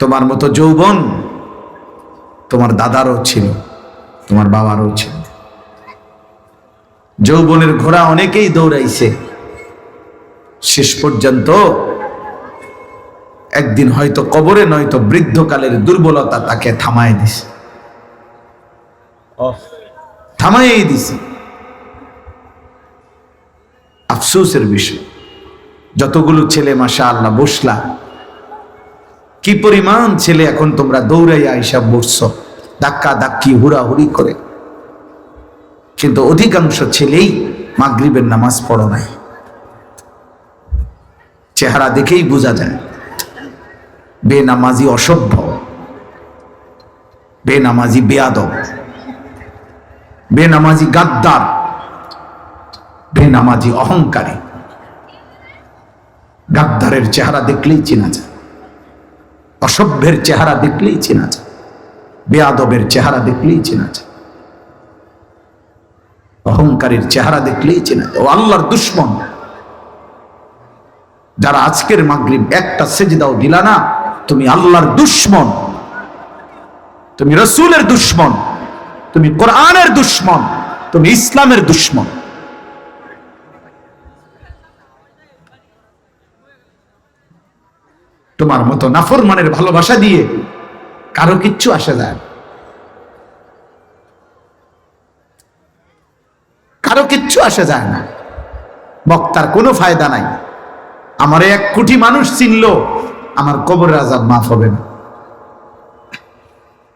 তোমার মতো যৌবন তোমার দাদারও ছিল তোমার বাবারও ছিল। যৌবনের ঘোড়া অনেকেই দৌড়াইছে। শেষ পর্যন্ত একদিন হয়তো কবরে নয়তো বৃদ্ধকালের দুর্বলতা তাকে থামায় দিছে। থামাই দিছে। আফসোসের বিষয় যতগুলো ছেলে মাসা আল্লাহ বসলা কি পরিমাণ ছেলে এখন তোমরা দৌড়াইয়া হিসাব বসছ ধাক্কা ধাক্কি, হুড়াহুড়ি করে। কিন্তু অধিকাংশ ছেলেই মাগরিবের নামাজ পড়ো নাই। চেহারা দেখেই বোঝা যায়, বেনামাজি অসভ্য, বেনামাজি বেয়াদব, বেনামাজি গাদ্দার, বেনামাজি অহংকারী। গাদ্দারের চেহারা দেখলেই চেনা যায়। অসভ্যের চেহারা দেখলেই চেনা যায়, বেয়াদবের চেহারা দেখলেই চেনা যায়, অহংকারীর চেহারা দেখলেই চেনা যায়। ও আল্লাহর দুশ্মন। যারা আজকের মাগরিব একটা সেজদাও দিলা না, তুমি আল্লাহর দুশ্মন। তুমি রসুলের দুশ্মন। তুমি কোরআনের দুশ্মন। তুমি ইসলামের দুশ্মন। তোমার মতো নাফরমানের ভালোবাসা দিয়ে কারও কিচ্ছু আসে যায়। কারও কিচ্ছু আসে যায় না। বক্তার কোনো ফায়দা নাই। আমার এক কোটি মানুষ চিনল, আমার কবর আজাব মাফ হবে না।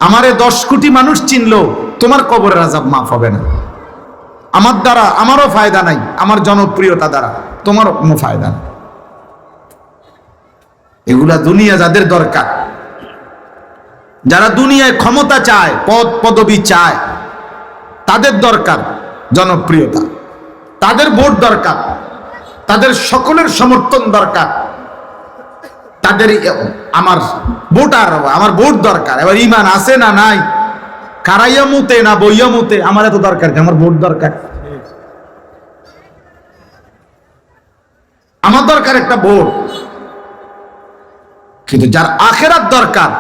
আমারে দশ কোটি মানুষ চিনল, তোমার কবরের আজাব মাফ হবে না। আমার দ্বারা আমারও ফায়দা নাই, আমার জনপ্রিয়তা দ্বারা তোমার কোনো ফায়দা নাই। এগুলা দুনিয়া যাদের দরকার। যারা দুনিয়ায় ক্ষমতা চায়, পদ পদবি চায়, তাদের দরকার জনপ্রিয়তা। তাদের ভোট দরকার, তাদের সকলের সমর্থন দরকার। তাদের আমার ভোটার, আমার ভোট দরকার। এবার ইমান আছে না নাই? কারাইয়া মুতে না বইয়া মুতে? আমার এত দরকার? আমার ভোট দরকার? আমার দরকার একটা ভোট। কিন্তু যার আখেরাত দরকার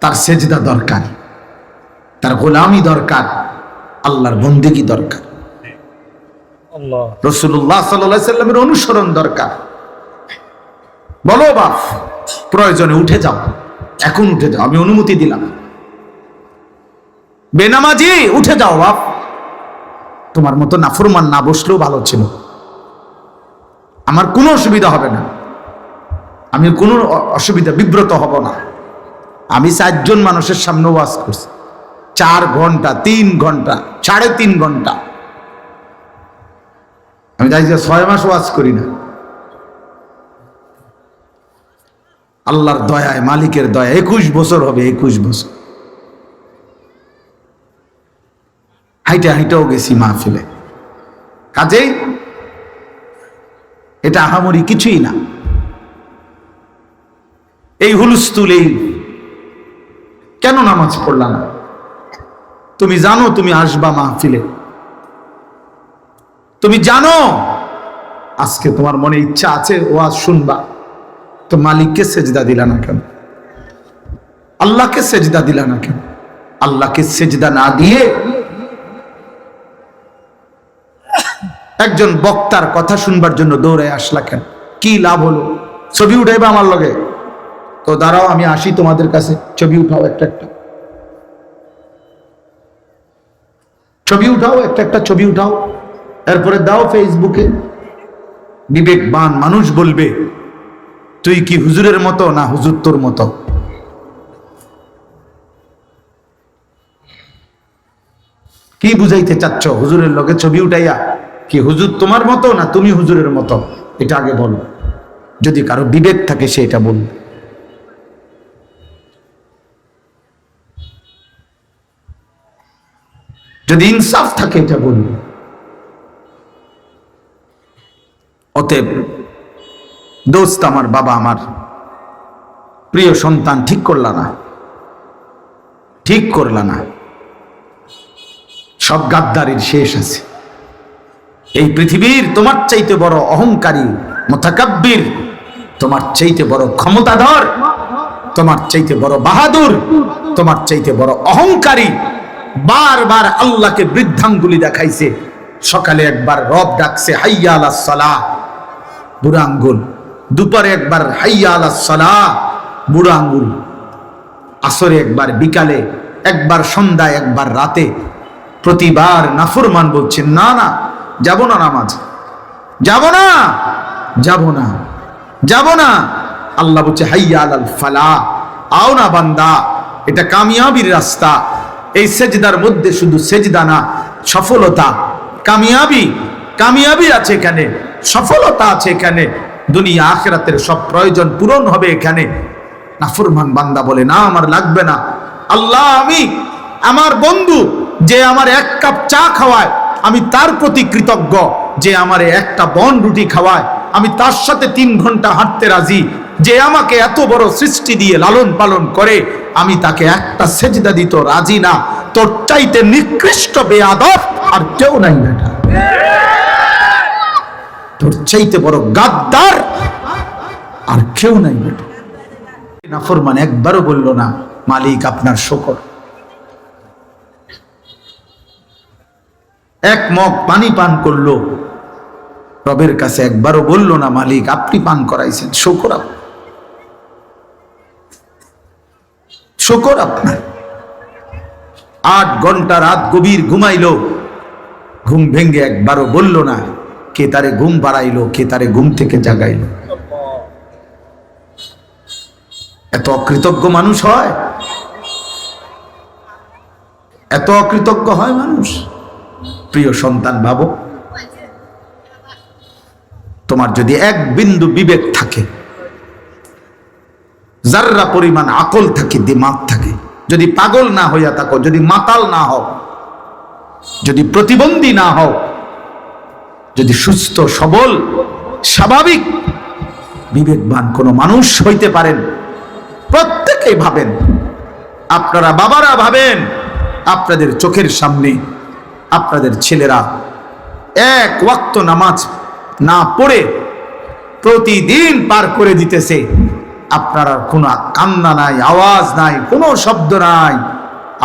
তার সেজদা দরকার তার গোলামি দরকার আল্লাহর বন্দিগি দরকার। রসুল্লাহ সাল্লামের অনুসরণ দরকার। বলো বাপ প্রয়োজনে উঠে যাও এখন উঠে যাও আমি অনুমতি দিলাম। বেনামাজি উঠে যাও বাপ। তোমার মতো নাফরমান না বসলেও ভালো ছিল। আমার কোনো অসুবিধা হবে না। আমি কোনো অসুবিধা, বিব্রত হব না। আমি চারজন মানুষের সামনে ওয়াজ করছি। চার ঘণ্টা, তিন ঘণ্টা, সাড়ে তিন ঘণ্টা। আমি তাই ছয় মাস ওয়াজ করি না। আল্লাহর দয়ায়, মালিকের দয়া একুশ বছর হবে, একুশ বছর। হাইটে হাইটেও গেছি মাহফিলে। কাজেই এটা আহামরি কিছুই না। এই হুলুস্তুল এই কেন নামাজ পড়লা না তুমি জানো তুমি আসবা মাহফিলে। তুমি জানো? আজকে তোমার মনে ইচ্ছা আছে ওয়াজ শুনবা। তো মালিককে সেজদা দিলা না কেন? আল্লাহকে সেজদা দিলা না কেন? আল্লাহকে সেজদা না দিয়ে একজন বক্তার কথা শুনবার জন্য দৌড়ে আসলা কেন? কি লাভ হলো? ছবি উঠাইবা আমার লগে? তো দাঁড়াও, আমি আসি তোমাদের কাছে। ছবি উঠাও একটা একটা। ছবি উঠাও, একটা একটা ছবি উঠাও। এরপরে দাও ফেসবুকে। বিবেকবান মানুষ বলবে, তুই কি হুজুরের মতো না হুজুর তোর মতো? কি বুঝাইতে চাচ্ছ? হুজুরের লগে ছবি উঠাইয়া, কি হুজুর তোমার মতো না তুমি হুজুরের মতো? এটা আগে বলো। যদি কারও বিবেক থাকে সে এটা বলবে। যদি ইনসাফ থাকে, এটা বলবে। অতএব দোস্ত আমার, বাবা আমার, প্রিয় সন্তান, ঠিক করলা না। ঠিক করলা না। সব গাদ্দারির শেষ আছে। এই পৃথিবীর তোমার চাইতে বড় অহংকারী, মোতাকাব্বির, তোমার চাইতে বড় ক্ষমতাধর, তোমার চাইতে বড় বাহাদুর, তোমার চাইতে বড় অহংকারী বারবার আল্লাহকে বৃদ্ধাঙ্গুলি দেখাইছে। সকালে একবার রব ডাকছে হাইয়া আলা সালাহ বুড়া আঙ্গুল। দুপুরে একবার হাইয়া আলা সালাহ বুড়া আঙ্গুল। আসরে একবার বিকালে, একবার সন্ধ্যায়, একবার রাতে। প্রতিবার নাফরমান বলছেন না না, যাব না নামাজ। যাব না যাব না যাব না। আল্লাহ বলছে হাইয়া আলাল ফালা আও না বান্দা, এটা কামিয়াবির রাস্তা। এই সেজদার মধ্যে শুধু সেজদা না, সফলতা। কামিয়াবি কামিয়াবি আছে এখানে, সফলতা আছে এখানে। দুনিয়া আখেরাতের সব প্রয়োজন পূরণ হবে এখানে। নাফরমান বান্দা বলে, না, আমার লাগবে না। আল্লাহ, আমি, আমার বন্ধু যে আমার এক কাপ চা খাওয়ায়, আমি তার প্রতি কৃতজ্ঞ যে আমার একটা বন রুটি খাওয়ায়। আমি তার সাথে তিন ঘণ্টা হাঁটতে রাজি যে আমাকে এত বড় সৃষ্টি দিয়ে লালন পালন করে। আমি তাকে একটা সেজদা দিত, রাজি না। তোর চাইতে নিকৃষ্ট বেয়াদব আর কেউ নাই বেটা। তোর চাইতে বড় গাদ্দার আর কেউ নাই বেটা। নাফরমান একবারও বলল না, মালিক আপনার শকর। এক মগ পানি পান করল। রবের কাছে একবারও বলল না, মালিক, আপনি পান করাইছেন, শকর আপ- শকর আপনার। আট ঘণ্টা রাত গভীর ঘুমাইলো, ঘুম ভেঙ্গে একবারও বলল না, কে তারে ঘুম বাড়াইলো, কে তারে ঘুম থেকে জাগাইলো। এত অকৃতজ্ঞ মানুষ হয়? এত অকৃতজ্ঞ হয় মানুষ? প্রিয় সন্তান ভাবো, তোমার যদি এক বিন্দু বিবেক থাকে যার্রা পরিমাণ আকল থাকে, দিমাগ থাকে, যদি পাগল না হইয়া থাকো, যদি মাতাল না হও, যদি প্রতিবন্ধী না হও, যদি সুস্থ, সবল, স্বাভাবিক, বিবেকবান কোনো মানুষ হইতে পারেন, প্রত্যেকেই ভাবেন, আপনারা বাবারা ভাবেন, আপনাদের চোখের সামনে আপনাদের ছেলেরা এক ওয়াক্ত নামাজ না পড়ে প্রতিদিন পার করে দিতেছে। আপনারা কোনো কান্না নাই, আওয়াজ নাই, কোনো শব্দ নাই।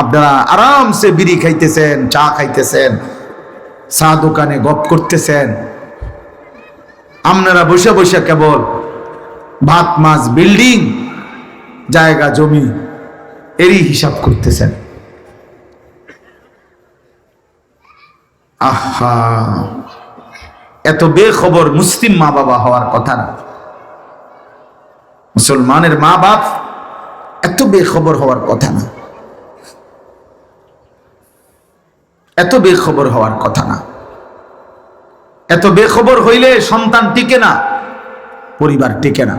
আপনারা আরামসে বিড়ি খাইতেছেন, চা খাইতেছেন, চা দোকানে গপ করতেছেন। আপনারা বসে বসে কেবল ভাত, মাছ, বিল্ডিং, জায়গা, জমি এরই হিসাব করতেছেন। আহা, এত বেখবর মুসলিম মা বাবা হওয়ার কথা না। মুসলমানের মা বাপ এত বেখবর হওয়ার কথা না। এত বেখবর হওয়ার কথা না। এত বেখবর হইলে সন্তান টিকে না, পরিবার টিকে না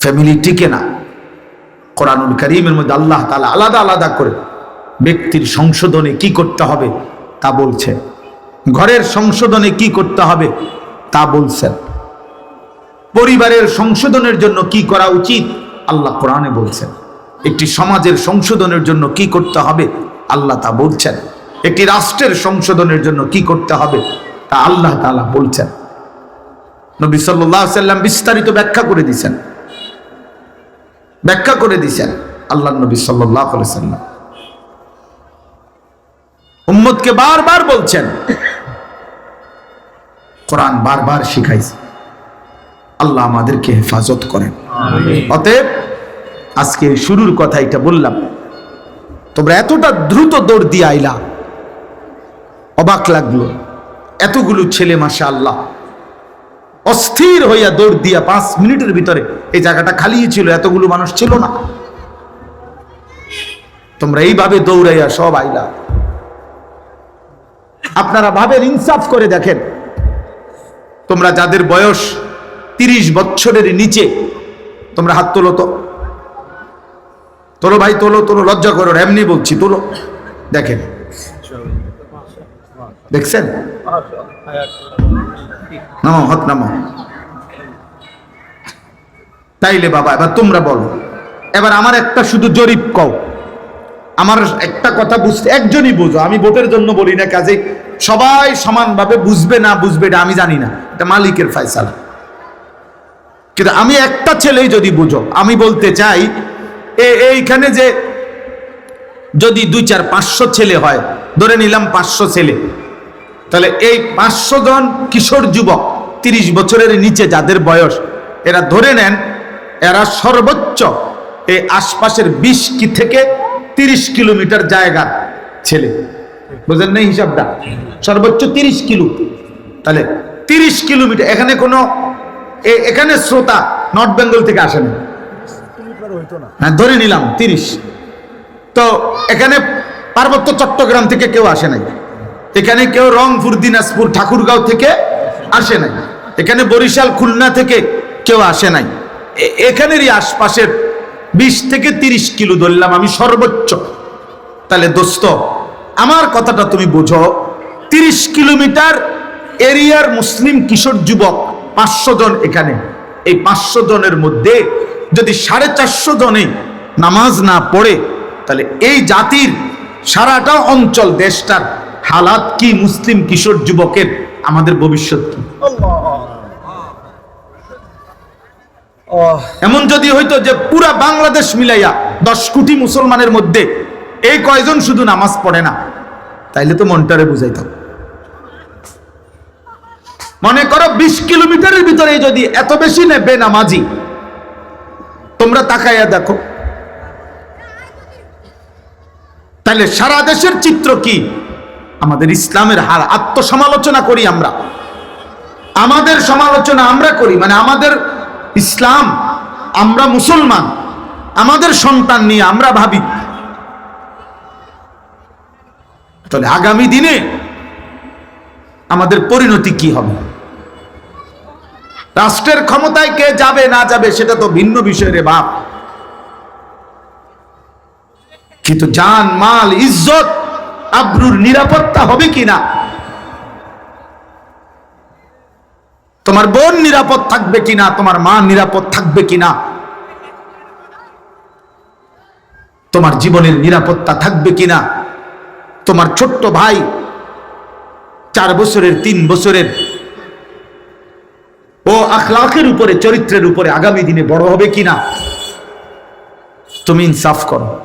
ফ্যামিলি টিকে না। কোরআনুল করিমের মধ্যে আল্লাহ তালা আলাদা আলাদা করে ব্যক্তির সংশোধনে কি করতে হবে তা বলছে। ঘরের সংশোধনে কি করতে হবে তা বলছেন। পরিবারের সংশোধনের জন্য কি করা উচিত? আল্লাহ কোরআনে বলছেন, একটি সমাজের সংশোধনের জন্য কি করতে হবে? আল্লাহ তা বলছেন। একটি রাষ্ট্রের সংশোধনের জন্য কি করতে হবে? তা আল্লাহ তাআলা বলছেন। নবী আলাইহি সাল্লাম বিস্তারিত ব্যাখ্যা করে দিয়েছেন ব্যাখ্যা করে দিয়েছেন আল্লাহ নবী আলাইহি সাল্লাম। উম্মতকে বারবার বলছেন। কোরআন বারবার শিখাইছে। আল্লাহ আমাদেরকে হেফাজত করেন। অতএব আজকে শুরুর কথা এটা বললাম। তোমরা এতটা দ্রুত দৌড় দিয়ে আইলা। অবাক লাগল। এতগুলো ছেলে মাসা আল্লাহ অস্থির হইয়া দৌড় দিয়া পাঁচ মিনিটের ভিতরে এই জায়গাটা খালি ছিল, এতগুলো মানুষ ছিল না। তোমরা এইভাবে দৌড়াইয়া সব আইলা। আপনারা ভাবেন, ইনসাফ করে দেখেন। তোমরা যাদের বয়স তিরিশ বছরের নিচে তোমরা হাত তোলো তো। তোলো ভাই, তোলো তোলো, লজ্জা করো এমনি বলছি, তোলো। দেখেন। দেখছেন? তাইলে বাবা, এবার তোমরা বলো। এবার আমার একটা শুধু জরিপ কও। আমার একটা কথা বুঝতে, একজনই বুঝো। আমি ভোটের জন্য বলি না কাজে সবাই সমানভাবে বুঝবে না, বুঝবে এটা আমি জানি না। এটা মালিকের ফায়সালা। কিন্তু আমি একটা ছেলেই যদি বুঝো, আমি বলতে চাই এইখানে যে যদি দুই চার পাঁচশো ছেলে হয়, ধরে নিলাম পাঁচশো ছেলে, তাহলে এই পাঁচশো জন কিশোর যুবক তিরিশ বছরের নিচে যাদের বয়স, এরা ধরে নেন, এরা সর্বোচ্চ এই আশপাশের বিশ কি থেকে তিরিশ কিলোমিটার জায়গা ছেলে। বুঝলেন না হিসাবটা? সর্বোচ্চ তিরিশ কিলো। তাহলে তিরিশ কিলোমিটার, এখানে কোনো এখানে শ্রোতা নর্থ বেঙ্গল থেকে আসে না হ্যাঁ ধরে নিলাম, তিরিশ। তো এখানে পার্বত্য চট্টগ্রাম থেকে কেউ আসে নাই। এখানে কেউ রংপুর, দিনাজপুর, ঠাকুরগাঁও থেকে আসে নাই। এখানে বরিশাল, খুলনা থেকে কেউ আসে নাই। এখানেরই আশপাশের বিশ থেকে তিরিশ কিলো ধরলাম আমি সর্বোচ্চ। তাহলে দোস্ত, আমার কথাটা তুমি বোঝো। তিরিশ কিলোমিটার এরিয়ার মুসলিম কিশোর যুবক পাঁচশো জন এখানে। এই পাঁচশো জনের মধ্যে যদি সাড়ে চারশো জনে নামাজ না পড়ে তাহলে এই জাতির সারাটা অঞ্চল দেশটার হালাত কি মুসলিম কিশোর যুবকের আমাদের ভবিষ্যৎ কি? এমন যদি হইতো যে পুরা বাংলাদেশ মিলাইয়া দশ কোটি মুসলমানের মধ্যে এই কয়জন শুধু নামাজ পড়ে না তাইলে তো মনটারে বুঝাইতাম। মনে করো বিশ কিলোমিটারের ভিতরে যদি এত বেশি নেবে নামাজি, তোমরা তাকাইয়া দেখো। তাহলে সারা দেশের চিত্র কি? আমাদের ইসলামের হার আত্মসমালোচনা করি আমরা। আমাদের সমালোচনা আমরা করি মানে আমাদের ইসলাম, আমরা মুসলমান, আমাদের সন্তান নিয়ে আমরা ভাবি। তাহলে আগামী দিনে আমাদের পরিণতি কি হবে? রাষ্ট্রের ক্ষমতায় কে যাবে, না যাবে, সেটা তো ভিন্ন বিষয় রে বাপ কিন্তু জান, মাল, ইজ্জত, আব্রুর নিরাপত্তা হবে কিনা? তোমার বোন নিরাপদ থাকবে কিনা? তোমার মা নিরাপদ থাকবে কিনা? তোমার জীবনের নিরাপত্তা থাকবে কিনা? তোমার ছোট্ট ভাই চার বছরের, তিন বছরের ও আখলাখের উপরে চরিত্রের উপরে আগামী দিনে বড় হবে কিনা? তুমি ইনসাফ করো।